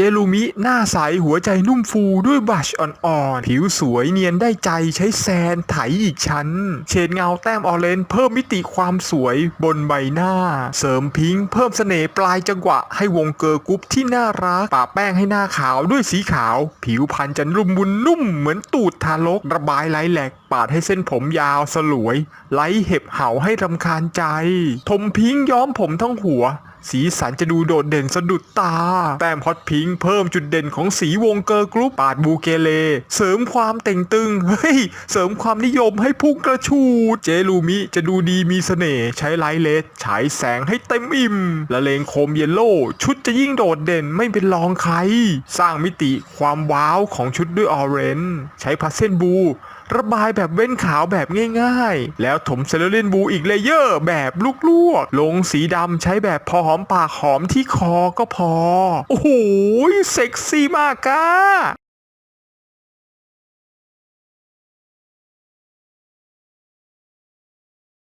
เจลูมิหน้าใสหัวใจนุ่มฟูด้วยบัชอ่อนๆ ผิวสวยเนียนได้ใจใช้แซนไถอีกชั้น เฉดเงาแต้มออเรนเพิ่มมิติความสวยบนใบหน้า เสริมพิงเพิ่มเสน่ห์ปลายจังหวะให้วงเกอร์กรุ๊ปที่น่ารักปะแป้งให้หน้าขาวด้วยสีขาว ผิวพรรณจะนุ่มบุญนุ่มเหมือนตูดทารกระบายไร้แหลกปาดให้เส้นผมยาวสลวย ไล่เห็บเห่าให้รำคาญใจ ทมพิงย้อมผมทั้งหัว สีสันจะดูโดดเด่นสะดุดตา แต้มฮอตพิงค์เพิ่มจุดเด่นของสีวงเกอร์กรุ๊ปปาดบูเกเล เสริมความเต่งตึง เฮ้ย เสริมความนิยมให้พุ่งกระชูด เจลูมิจะดูดีมีเสน่ห์ใช้ไลท์เลสฉายแสงให้เต็มอิ่ม ละเลงโคมเยลโล่ชุดจะยิ่งโดดเด่นไม่เป็นรองใคร สร้างมิติความว้าวของชุดด้วยออเรนจ์ใช้พาสเซนบูระบายแบบเว้นขาวแบบง่ายๆ แล้วถมเซเลรินบูอีกเลเยอร์แบบลวกๆลงสีดำใช้แบบพออมปากหอมที่คอก็พอ โอ้โห เซ็กซี่มากก้า